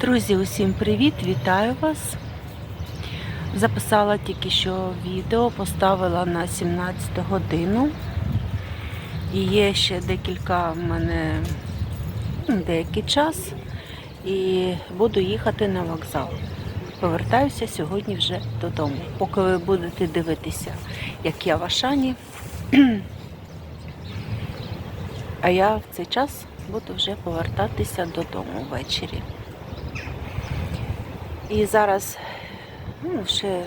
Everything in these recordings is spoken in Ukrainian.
Друзі, усім привіт! Вітаю вас! Записала тільки що відео, поставила на 17 годину. І є ще декілька в мене ну, деякий час. І буду їхати на вокзал. Повертаюся сьогодні вже додому. Поки ви будете дивитися, як я в Ашані. А я в цей час буду вже повертатися додому ввечері. І зараз ну, ще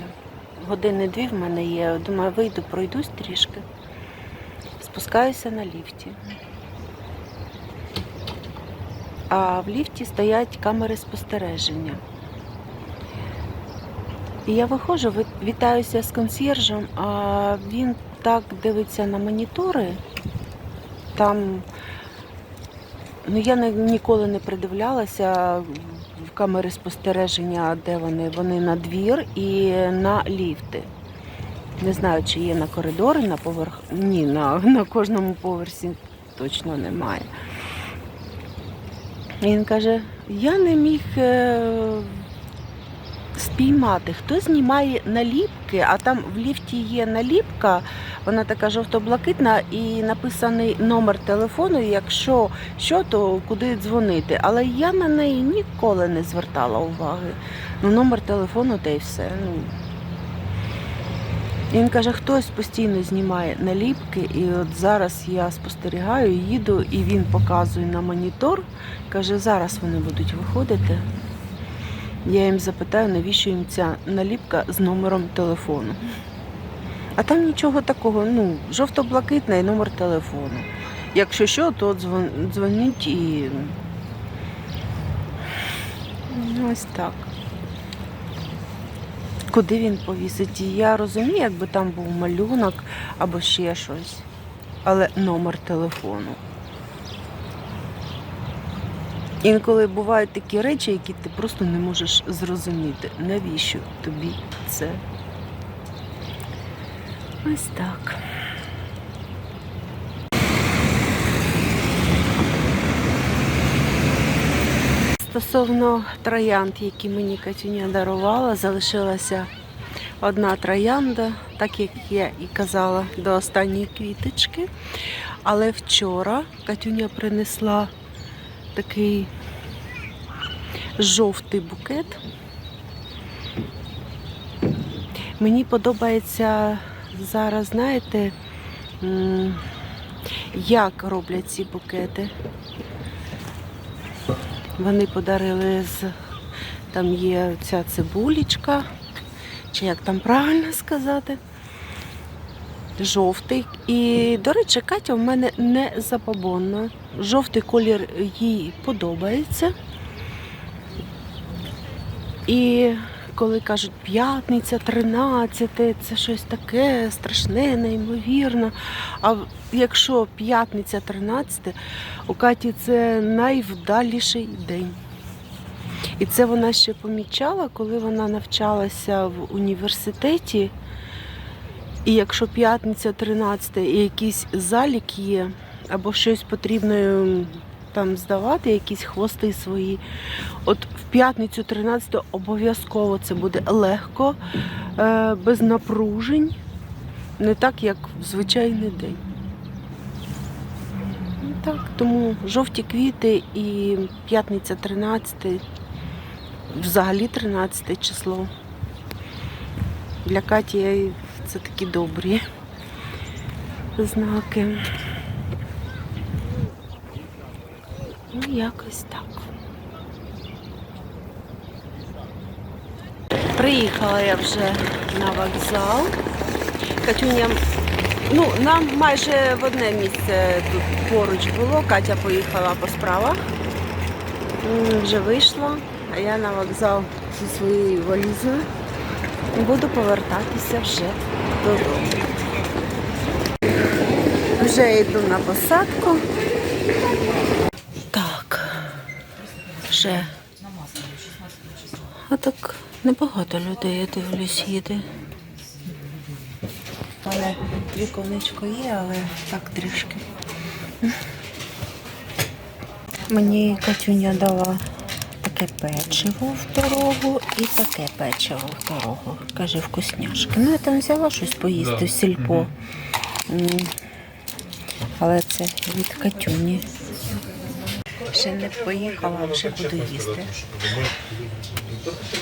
години-дві в мене є. Думаю, вийду, пройдусь трішки. Спускаюся на ліфті. А в ліфті стоять камери спостереження. І я виходжу, вітаюся з консьєржем, а він так дивиться на монітори. Там Ну, я ніколи не придивлялася камери спостереження, де вони. Вони на двір і на ліфти. Не знаю, чи є на коридори, на поверх. Ні, на, на кожному поверсі точно немає. Він каже, я не міг е, спіймати, хто знімає наліпки, а там в ліфті є наліпка, вона така жовто-блакитна і написаний номер телефону, якщо що, то куди дзвонити. Але я на неї ніколи не звертала уваги. Ну, номер телефону та й все. Ну. Він каже, хтось постійно знімає наліпки, і от зараз я спостерігаю, їду, і він показує на монітор. Каже, зараз вони будуть виходити. Я їм запитаю, навіщо їм ця наліпка з номером телефону. А там нічого такого, ну, жовто-блакитний номер телефону. Якщо що, то дзвон- дзвоніть і. Ну, Ось так. Куди він повісить? І Я розумію, якби там був малюнок або ще щось. Але номер телефону. Інколи бувають такі речі, які ти просто не можеш зрозуміти, навіщо тобі це. Ось так. Стосовно троянд, які мені Катюня дарувала, залишилася одна троянда, так як я і казала, до останньої квіточки. Але вчора Катюня принесла такий жовтий букет. Мені подобається зараз, знаєте, як роблять ці букети. Вони подарили з там є ця цибулечка, чи як там правильно сказати. Жовтий. І, до речі, Катя в мене не забобонна. Жовтий колір їй подобається. І коли кажуть п'ятниця, 13, це щось таке страшне, неймовірно. А якщо п'ятниця 13, у Каті це найвдаліший день. І це вона ще помічала, коли вона навчалася в університеті. І якщо п'ятниця 13 і якийсь залік є, або щось потрібно м, там здавати, якісь хвости свої, от в п'ятницю 13 обов'язково це буде легко, е, без напружень, не так, як в звичайний день. Ну, Так, тому жовті квіти і п'ятниця 13, взагалі 13 число. Для Каті це такі добрі знаки. Ну, якось так. Приїхала я вже на вокзал. Катюня, ну, нам майже в одне місце тут поруч було. Катя поїхала по справах. Вже вийшла, а я на вокзал зі своєю валізою. Буду повертатися вже додому. Вже йду на посадку. Так. Вже. А так небагато людей, я дивлюсь, їде. Але віконечко є, але так трішки. Мені Катюня дала таке печиво в дорогу і таке печиво в дорогу. Каже, вкусняшки. Ну, я там взяла щось поїсти в сільпо. Але це від Катюні. Ще не поїхала, а вже буду їсти.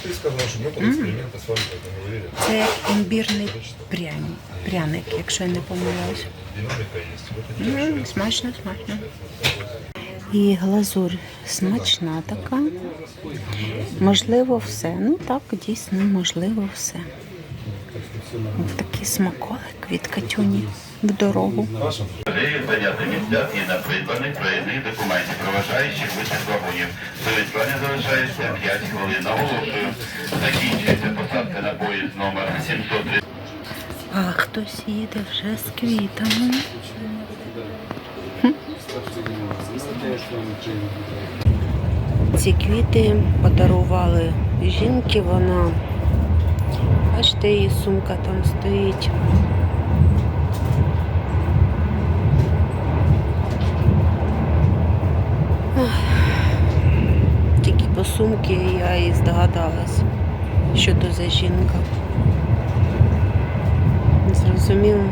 Ты сказал, что мы там эксперименты с вами это говорили. Це імбірний пряник, пряник, якщо я не помиляюсь. Динамика есть. Вот М, Смачно, смачно. І глазурь смачна така. Можливо, все. Ну так, дійсно, можливо, все. Такий смаколик від Катюні в дорогу. Людей зайняти місця і на придбаних проїзних документів, проважаючих вищих вагонів. До відправлення залишається 5 хвилин. Наголошую, закінчується посадка на поїзд номер 703. А хтось їде вже з квітами. Ці квіти подарували жінки, вона, бачите, її сумка там стоїть. Тільки по сумці я і здогадалась, що то за жінка. Зрозуміло.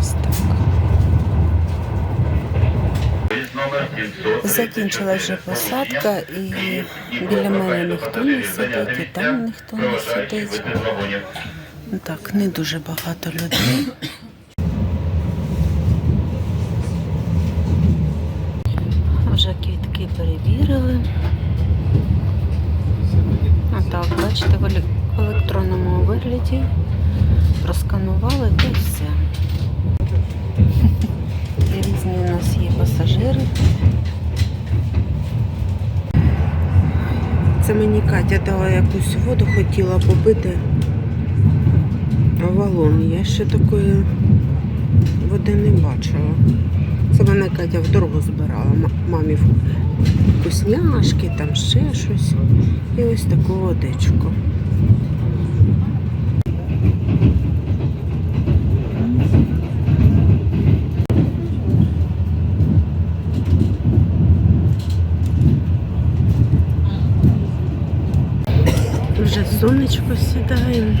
Ось так. Поїзд номер 703. Закінчила вже посадка і біля мене ніхто не сидить, і там ніхто не сидить. Ну Так, не дуже багато людей. Вже квітки перевірили. А так, бачите, в електронному вигляді просканували та все. У нас є пасажири. Це мені Катя дала якусь воду, хотіла попити. Валон. Я ще такої води не бачила. Це мене Катя в дорогу збирала. Мамі вкусняшки, там ще щось. І ось таку водичку. Вже сонечко сідає.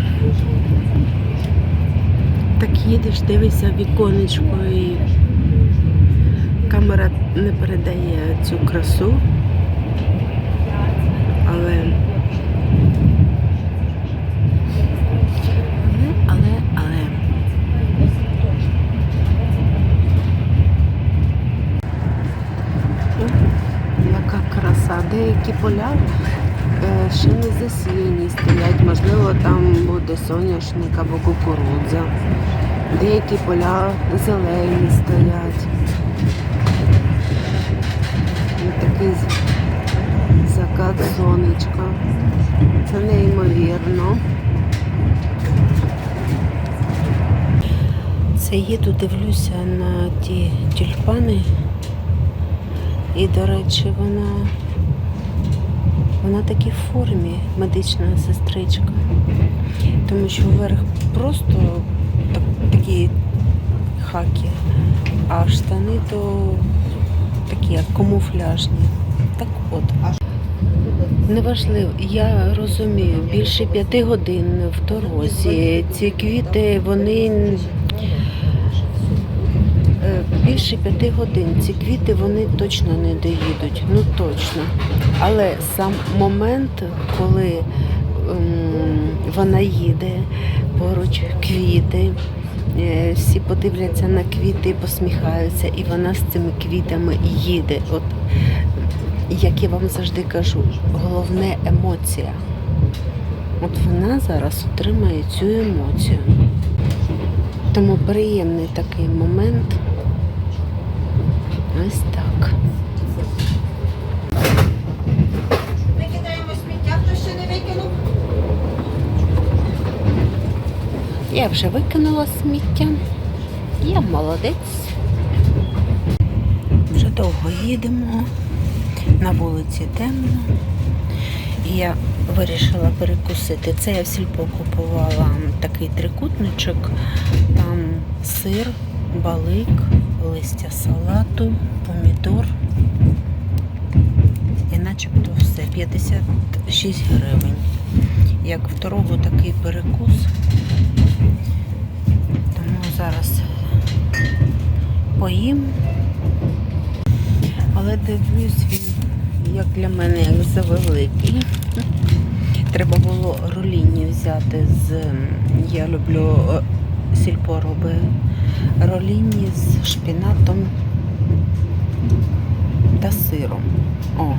Так їдеш, дивишся віконечко і камера не передає цю красу. Але. Але, але, краса. Деякі поля ще не засіяні стоять, можливо, там буде соняшник або кукурудза. Деякі поля зелені стоять. Такий закат сонечка. Це неймовірно. Це їду, дивлюся на ті тюльпани. І, до речі, вона вона такі в формі медична сестричка. Тому що вверх просто так, такі хаки, а штани то такі як камуфляжні. Так от. Неважливо, я розумію, більше п'яти годин в дорозі. Ці квіти, вони е, більше п'яти годин. Ці квіти вони точно не доїдуть. Ну точно. Але сам момент, коли ем, вона їде, поруч квіти, е, всі подивляться на квіти посміхаються, і вона з цими квітами їде. От як я вам завжди кажу, головне емоція. От вона зараз отримає цю емоцію. Тому приємний такий момент. Ось так. Я вже викинула сміття. Я молодець. Вже довго їдемо, на вулиці темно. І я вирішила перекусити. Це я в сільпо купувала такий трикутничок, там сир, балик, листя салату, помідор. І начебто все. 56 гривень. Як второго такий перекус. Зараз поїм. Але дивлюсь, він як для мене, як завеликий. Треба було роліні взяти з. Я люблю е, сільпороби роліні з шпінатом та сиром. О.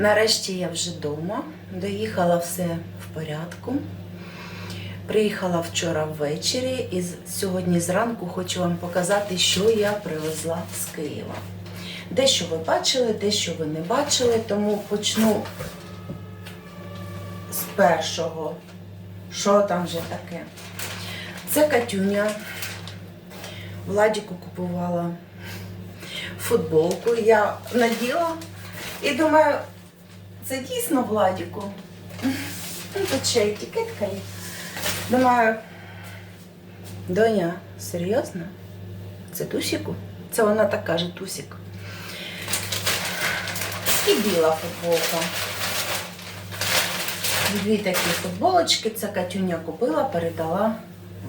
Нарешті я вже вдома. Доїхала все в порядку. Приїхала вчора ввечері і сьогодні зранку хочу вам показати, що я привезла з Києва. Дещо ви бачили, дещо ви не бачили, тому почну з першого. Що там вже таке? Це Катюня. Владіку купувала футболку. Я наділа і думаю, це дійсно Владіку. Ну, тут ще етикетка є. Думаю, доня, серйозно? Це Тусіку? Це вона так каже, Тусік. І біла футболка. Дві такі футболочки. Це Катюня купила, передала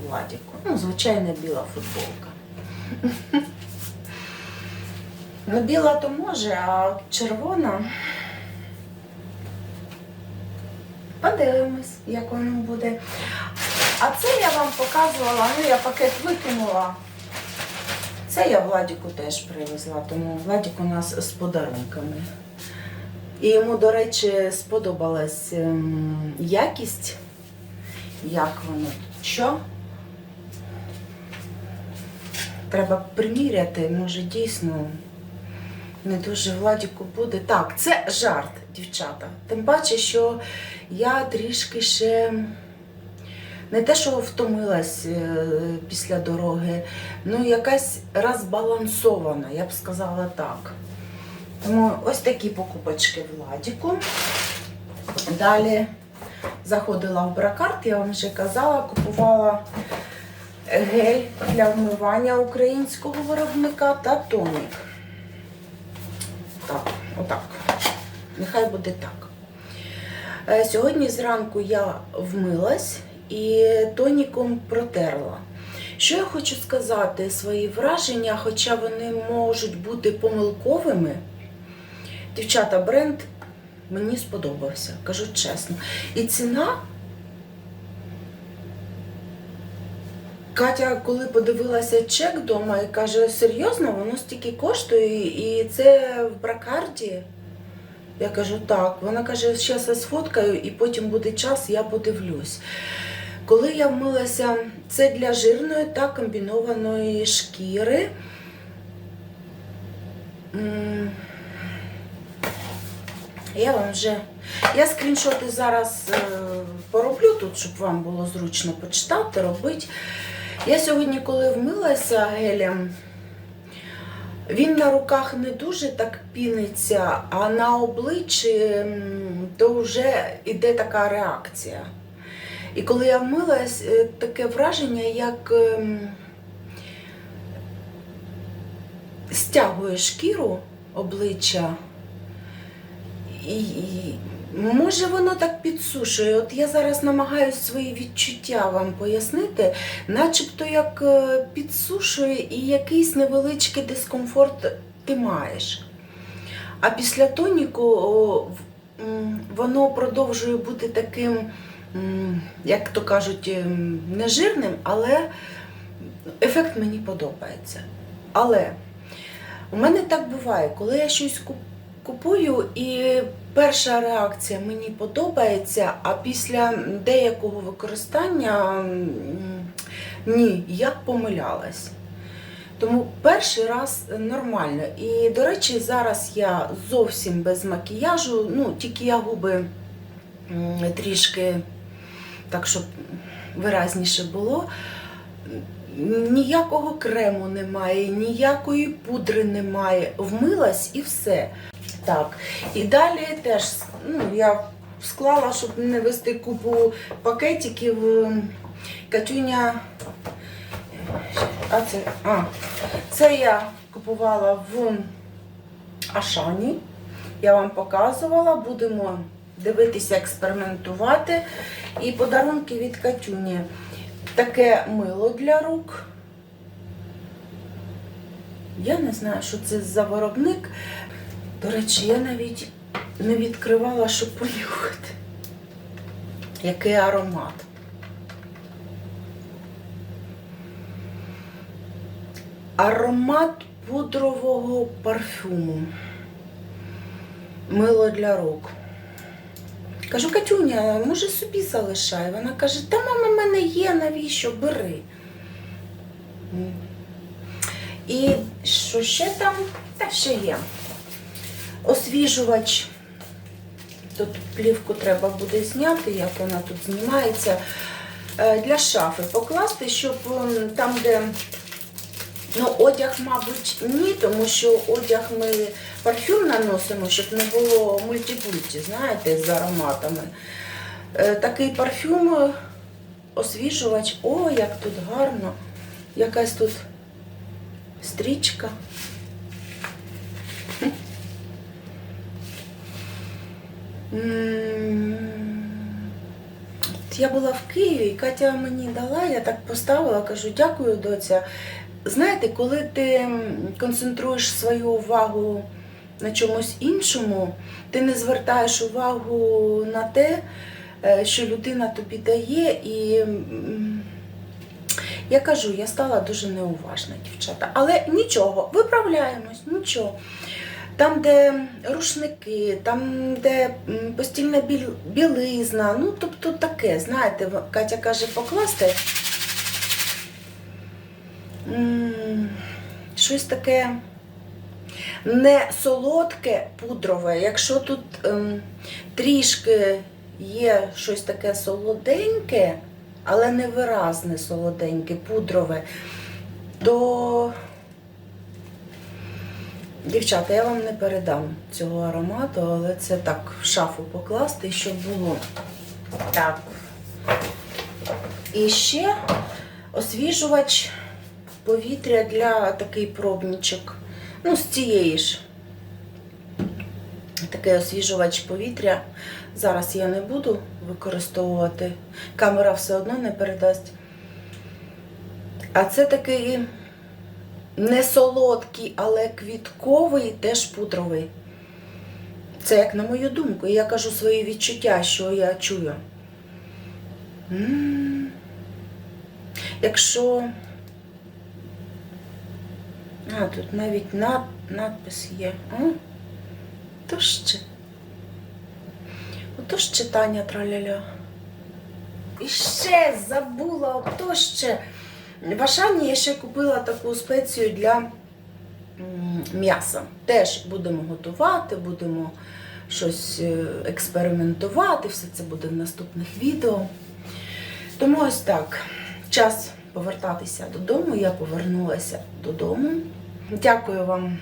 Владіку. Ну, звичайна біла футболка. Ну, біла то може, а червона. Подивимось, як воно буде. А це я вам показувала, ну я пакет викинула. Це я Владіку теж привезла, тому Владік у нас з подарунками. І йому, до речі, сподобалась ем, якість. Як воно? Що? Треба приміряти, може дійсно не дуже Владіку буде. Так, це жарт, дівчата. Тим паче, що я трішки ще не те, що втомилась е, після дороги, ну якась розбалансована, я б сказала так. Тому ось такі покупочки Владіку. Далі заходила в бракарт, я вам вже казала, купувала гель для вмивання українського виробника та тонік. Так, отак. Нехай буде так. Е, Сьогодні зранку я вмилась і тоніком протерла. Що я хочу сказати, свої враження, хоча вони можуть бути помилковими. Дівчата, бренд мені сподобався, кажу чесно. І ціна. Катя, коли подивилася чек вдома і каже, серйозно, воно стільки коштує, і це в бракарді. Я кажу, так. Вона каже, зараз я сфоткаю і потім буде час, я подивлюсь. Коли я вмилася, це для жирної та комбінованої шкіри. Я вам вже. Я скріншоти зараз е, пороблю тут, щоб вам було зручно почитати, робити. Я сьогодні, коли вмилася гелем, він на руках не дуже так піниться, а на обличчі то вже йде така реакція. І коли я вмилась, е, таке враження, як ем, стягує шкіру обличчя. І, і може воно так підсушує. От я зараз намагаюся свої відчуття вам пояснити, начебто як е, підсушує і якийсь невеличкий дискомфорт ти маєш. А після тоніку воно продовжує бути таким, як то кажуть, ем, не жирним, але ефект мені подобається. Але у мене так буває, коли я щось куп- купую, і перша реакція мені подобається, а після деякого використання ні, я помилялась. Тому перший раз нормально. І, до речі, зараз я зовсім без макіяжу, ну, тільки я губи трішки так щоб виразніше було. Ніякого крему немає, ніякої пудри немає. Вмилась і все. Так. І далі теж ну, я склала, щоб не вести купу пакетиків. Катюня. А це, а, це я купувала в Ашані. Я вам показувала, будемо дивитися, експериментувати. І подарунки від Катюні. Таке мило для рук. Я не знаю, що це за виробник. До речі, я навіть не відкривала, щоб понюхати. Який аромат. Аромат пудрового парфюму. Мило для рук. Кажу, Катюня, може собі залишай. Вона каже, та мама в мене є, навіщо? Бери. І що ще там? Та ще є. Освіжувач. Тут плівку треба буде зняти, як вона тут знімається. Е, Для шафи покласти, щоб ем, там, де ну, одяг, мабуть, ні, тому що одяг ми парфюм наносимо, щоб не було мультипульті, знаєте, з ароматами. Е, Такий парфюм, освіжувач. О, як тут гарно. Якась тут стрічка. М, от Я була в Києві, і Катя мені дала, я так поставила, кажу, дякую, доця. Знаєте, коли ти концентруєш свою увагу на чомусь іншому, ти не звертаєш увагу на те, е, що людина тобі дає. І я кажу, я стала дуже неуважна, дівчата. Але нічого, виправляємось, нічого. Там, де рушники, там, де постільна білизна, ну тобто таке, знаєте, Катя каже, покласти. Щось таке не солодке, пудрове. Якщо тут ем, трішки є щось таке солоденьке, але невиразне солоденьке, пудрове, то Дівчата, я вам не передам цього аромату, але це так в шафу покласти, щоб було. Так. І ще освіжувач повітря для такий пробничок. Ну, з цієї ж. Такий освіжувач повітря. Зараз я не буду використовувати. Камера все одно не передасть. А це такий не солодкий, але квітковий, теж пудровий. Це як на мою думку. Я кажу свої відчуття, що я чую. Якщо. А, тут навіть над, надпис є. А? То ще. Ото ж читання траляля. І ще забула, ото ще. В Ашані я ще купила таку спецію для м'яса. Теж будемо готувати, будемо щось е, експериментувати, все це буде в наступних відео. Тому ось так. Час повертатися додому. Я повернулася додому. Дякую вам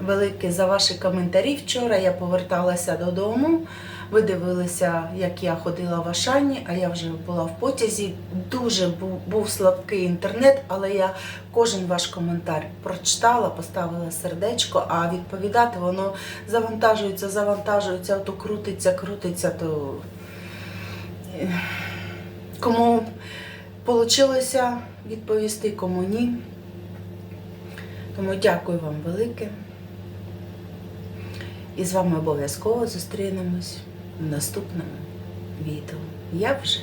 велике за ваші коментарі. Вчора я поверталася додому. Ви дивилися, як я ходила в Ашані, а я вже була в потязі. Дуже був, слабкий інтернет, але я кожен ваш коментар прочитала, поставила сердечко, а відповідати воно завантажується, завантажується, то крутиться, крутиться, то е, кому вийшло відповісти, кому ні. Тому дякую вам велике. І з вами обов'язково зустрінемось в наступному відео. Я вже.